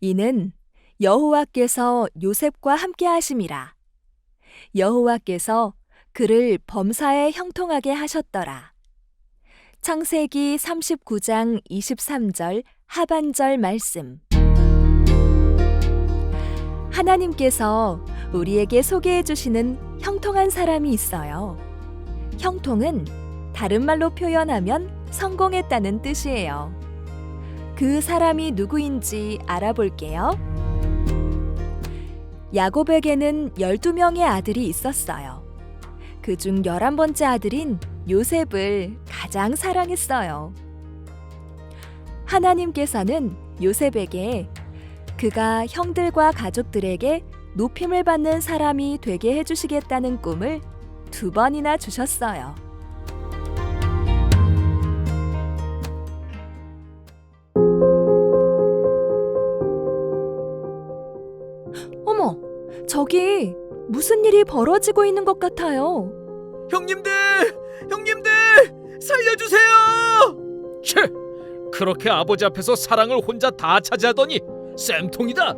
이는 여호와께서 요셉과 함께 하심이라. 여호와께서 그를 범사에 형통하게 하셨더라. 창세기 39장 23절 하반절 말씀. 하나님께서 우리에게 소개해 주시는 형통한 사람이 있어요. 형통은 다른 말로 표현하면 성공했다는 뜻이에요. 그 사람이 누구인지 알아볼게요. 야곱에게는 12명의 아들이 있었어요. 그중 11번째 아들인 요셉을 가장 사랑했어요. 하나님께서는 요셉에게 그가 형들과 가족들에게 높임을 받는 사람이 되게 해주시겠다는 꿈을 두 번이나 주셨어요. 저기 무슨 일이 벌어지고 있는 것 같아요. 형님들! 형님들! 살려주세요! 채! 그렇게 아버지 앞에서 사랑을 혼자 다 차지하더니 쌤통이다.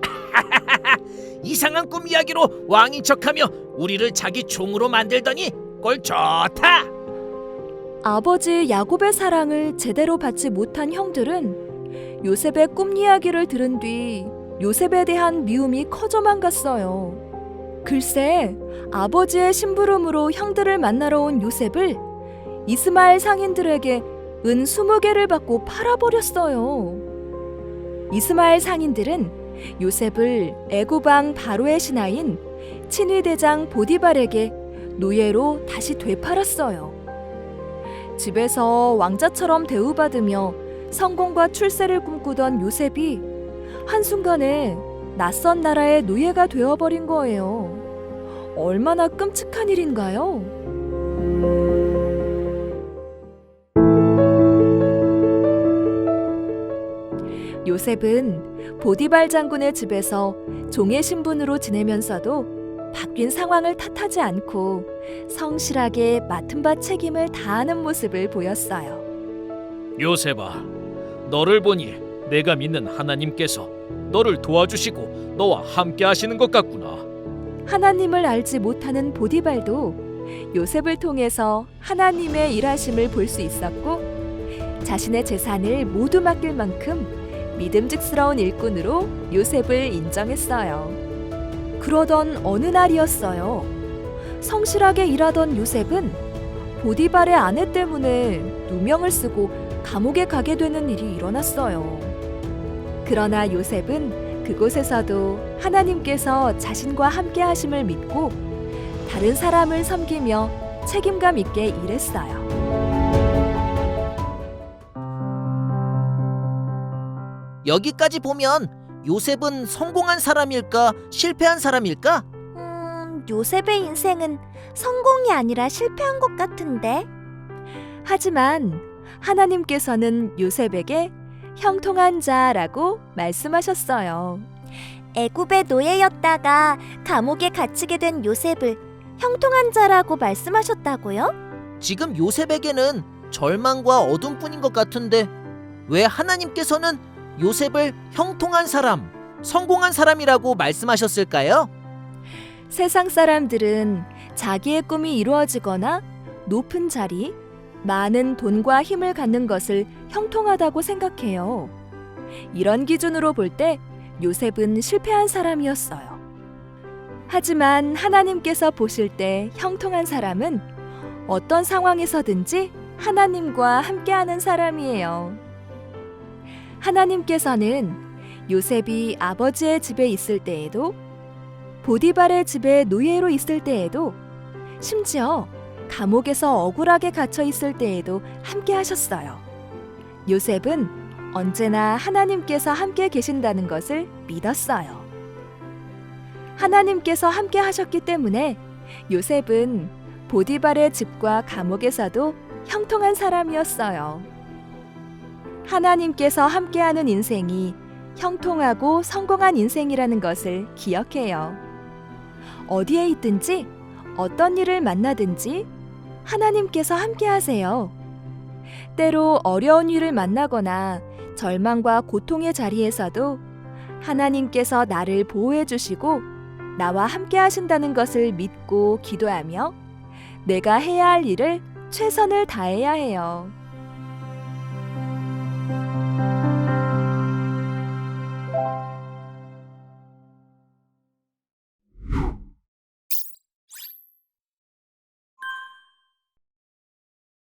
이상한 꿈 이야기로 왕인 척하며 우리를 자기 종으로 만들더니 꼴 좋다. 아버지 야곱의 사랑을 제대로 받지 못한 형들은 요셉의 꿈 이야기를 들은 뒤 요셉에 대한 미움이 커져만 갔어요. 글쎄, 아버지의 심부름으로 형들을 만나러 온 요셉을 이스마엘 상인들에게 은 20개를 받고 팔아버렸어요. 이스마엘 상인들은 요셉을 애굽왕 바로의 신하인 친위 대장 보디발에게 노예로 다시 되팔았어요. 집에서 왕자처럼 대우받으며 성공과 출세를 꿈꾸던 요셉이 한순간에 낯선 나라의 노예가 되어버린 거예요. 얼마나 끔찍한 일인가요? 요셉은 보디발 장군의 집에서 종의 신분으로 지내면서도 바뀐 상황을 탓하지 않고 성실하게 맡은 바 책임을 다하는 모습을 보였어요. 요셉아, 너를 보니 내가 믿는 하나님께서 너를 도와주시고 너와 함께 하시는 것 같구나. 하나님을 알지 못하는 보디발도 요셉을 통해서 하나님의 일하심을 볼 수 있었고 자신의 재산을 모두 맡길 만큼 믿음직스러운 일꾼으로 요셉을 인정했어요. 그러던 어느 날이었어요. 성실하게 일하던 요셉은 보디발의 아내 때문에 누명을 쓰고 감옥에 가게 되는 일이 일어났어요. 그러나 요셉은 그곳에서도 하나님께서 자신과 함께 하심을 믿고 다른 사람을 섬기며 책임감 있게 일했어요. 여기까지 보면 요셉은 성공한 사람일까 실패한 사람일까? 음, 요셉의 인생은 성공이 아니라 실패한 것 같은데. 하지만 하나님께서는 요셉에게 형통한 자라고 말씀하셨어요. 애굽의 노예였다가 감옥에 갇히게 된 요셉을 형통한 자라고 말씀하셨다고요? 지금 요셉에게는 절망과 어둠뿐인 것 같은데 왜 하나님께서는 요셉을 형통한 사람, 성공한 사람이라고 말씀하셨을까요? 세상 사람들은 자기의 꿈이 이루어지거나 높은 자리, 많은 돈과 힘을 갖는 것을 형통하다고 생각해요. 이런 기준으로 볼 때 요셉은 실패한 사람이었어요. 하지만 하나님께서 보실 때 형통한 사람은 어떤 상황에서든지 하나님과 함께하는 사람이에요. 하나님께서는 요셉이 아버지의 집에 있을 때에도 보디발의 집에 노예로 있을 때에도 심지어 감옥에서 억울하게 갇혀 있을 때에도 함께 하셨어요. 요셉은 언제나 하나님께서 함께 계신다는 것을 믿었어요. 하나님께서 함께 하셨기 때문에 요셉은 보디발의 집과 감옥에서도 형통한 사람이었어요. 하나님께서 함께하는 인생이 형통하고 성공한 인생이라는 것을 기억해요. 어디에 있든지 어떤 일을 만나든지 하나님께서 함께 하세요. 때로 어려운 일을 만나거나 절망과 고통의 자리에서도 하나님께서 나를 보호해 주시고 나와 함께 하신다는 것을 믿고 기도하며 내가 해야 할 일을 최선을 다해야 해요.